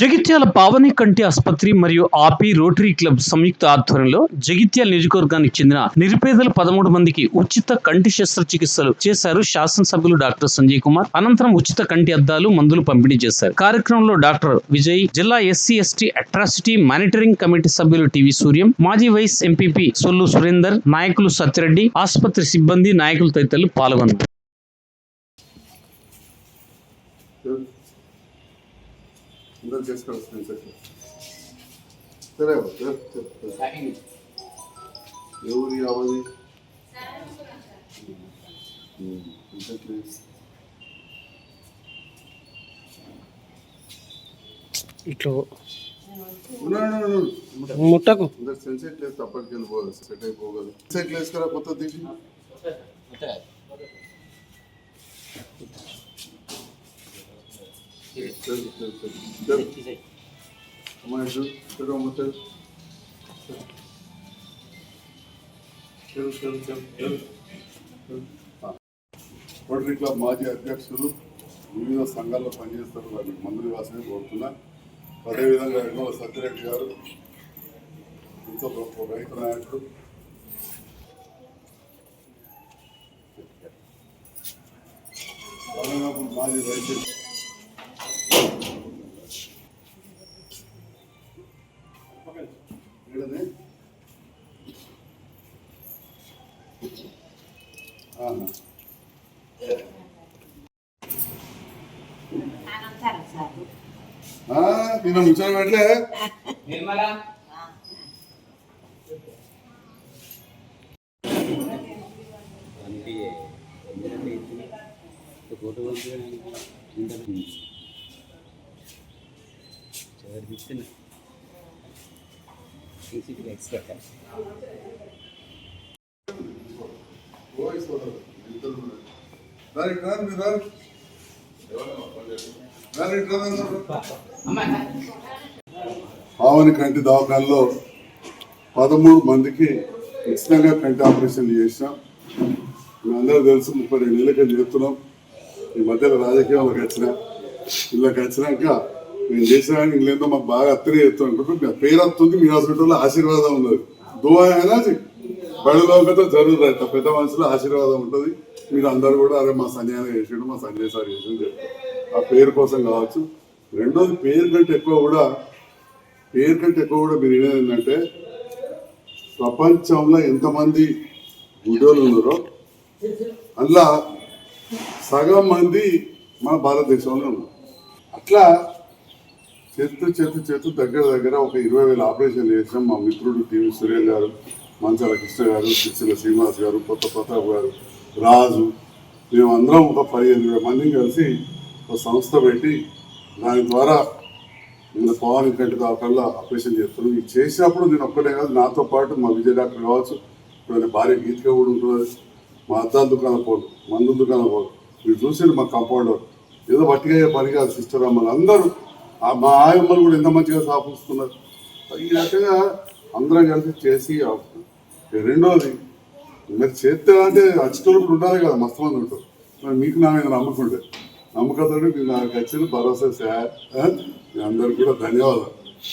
జగిత్యాల పావని కంటి ఆసుపత్రి మరియు ఆపి రోటరీ క్లబ్ సంయుక్త ఆధ్వర్యంలో జగిత్యాల నియోజకవర్గానికి చెందిన నిరుపేదల పదమూడు మందికి ఉచిత కంటి శస్త్రచికిత్సలు చేశారు శాసనసభ్యులు డాక్టర్ సంజయ్ కుమార్. అనంతరం ఉచిత కంటి అద్దాలు మందులు పంపిణీ చేశారు. కార్యక్రమంలో డాక్టర్ విజయ్ జిల్లా SC ST atrocity monitoring committee సభ్యులు టీవీ సూర్యం మాజీ వైస్ ఎంపీపీ సొల్లు సురేందర్ నాయకులు సత్యరెడ్డి ఆసుపత్రి సిబ్బంది నాయకులు తదితరులు పాల్గొన్నారు. అందరు చేసుకోవచ్చు సార్ సరే అవ్వ, సరే, సరే, సరే. ఎవరు యావది ఉమ్, ఇంకా ప్లీజ్. ఇట్లా ఉన్నాడు, ఉన్నాడు, ఉన్నాడు. ముట్టకు అందరు సెన్సెట్ లేదు తప్పటికి వెళ్ళిపోవాలి సెట్ అయిపోగలదు సెట్ వేసుకురా కొత్త తీసి రోటరీ క్లబ్ మాజీ అధ్యక్షులు వివిధ సంఘాల్లో పనిచేస్తారు. వారికి మందులు వాసనే కోరుతున్నా. అదేవిధంగా ఎన్నో సత్యరెడ్డి గారు ఎంతో గొప్ప రైతు నాయకుడు. మాజీ రైతు నిన్న ముచ్చట పెట్టలే. ఓయ్ సోదరు, రండి. పావని కంటి దవాఖానలో పదమూడు మందికి ఉచితంగా కంటి ఆపరేషన్ చేసినాం మీ అందరూ తెలుసు ముప్పై రెండు నెలలకి చేస్తున్నాం. ఈ మధ్యలో రాజకీయాలకు వచ్చిన ఇళ్ళకి వచ్చినాక మేము చేసిన ఇల్లేందో మాకు బాగా అత్తనే చేస్తాం అనుకుంటే పేరు వస్తుంది మీ హాస్పిటల్లో ఆశీర్వాదం ఉన్నది. దువా అయినా బడిలోకతో జరుగుతుంది పెద్ద మనుషులు ఆశీర్వాదం ఉంటుంది. మీరు అందరూ కూడా అరే మా సంజయ్ చేసాడు మా సంజయ్ సార్ చేసాడు ఆ పేరు కోసం కావచ్చు. రెండోది పేరు కంటే ఎక్కువ కూడా పేరు కంటే ఎక్కువ కూడా మీరు వినేది ఏంటంటే ప్రపంచంలో ఎంతమంది గుడ్డోళ్ళు ఉన్నారో అందులో సగం మంది మన భారతదేశంలో ఉన్నారు. అట్లా చేతు చేతు చేతు దగ్గర దగ్గర ఒక ఇరవై వేల ఆపరేషన్ చేసాం మా మిత్రుడు టీవీ సురేష్ గారు మంచాల కృష్ణ గారు సిరిసిల్ల శ్రీనివాస్ గారు కొత్త ప్రతాప్ గారు రాజు మేమందరం ఒక పదిహేను వేల మందిని కలిసి ఒక సంస్థ పెట్టి దాని ద్వారా నేను పవన్ కంటి దాకా ఆపరేషన్ చేస్తున్నాను ఇది చేసినప్పుడు నేను ఒక్కటే కాదు నాతో పాటు మా విజయ డాక్టర్ కావచ్చు ఇప్పుడు భార్య గీతిక కూడా ఉంటుంది మా అద్దాల దుకాణం పోదు మందుల దుకాణం పోదు. మీరు చూసి మా కాంపౌండర్ ఏదో పట్టిగా పని కాదు సిస్టర్ అమ్మలు అందరూ ఆ మా ఆయమ్మలు కూడా ఎంత మంచిగా సాపిస్తున్నారు. ఈ రకంగా అందరం కలిసి చేసి రెండోది మీరు చేస్తే అంటే అచ్చటోళ్ళు ఉండాలి కదా మస్తు మంది ఉంటారు. మీకు నా మీద నమ్మకం ఉంటుంది నమ్మకంతో మీరు నాకు వచ్చిన భరోసా సార్. మీ అందరికి కూడా ధన్యవాదాలు.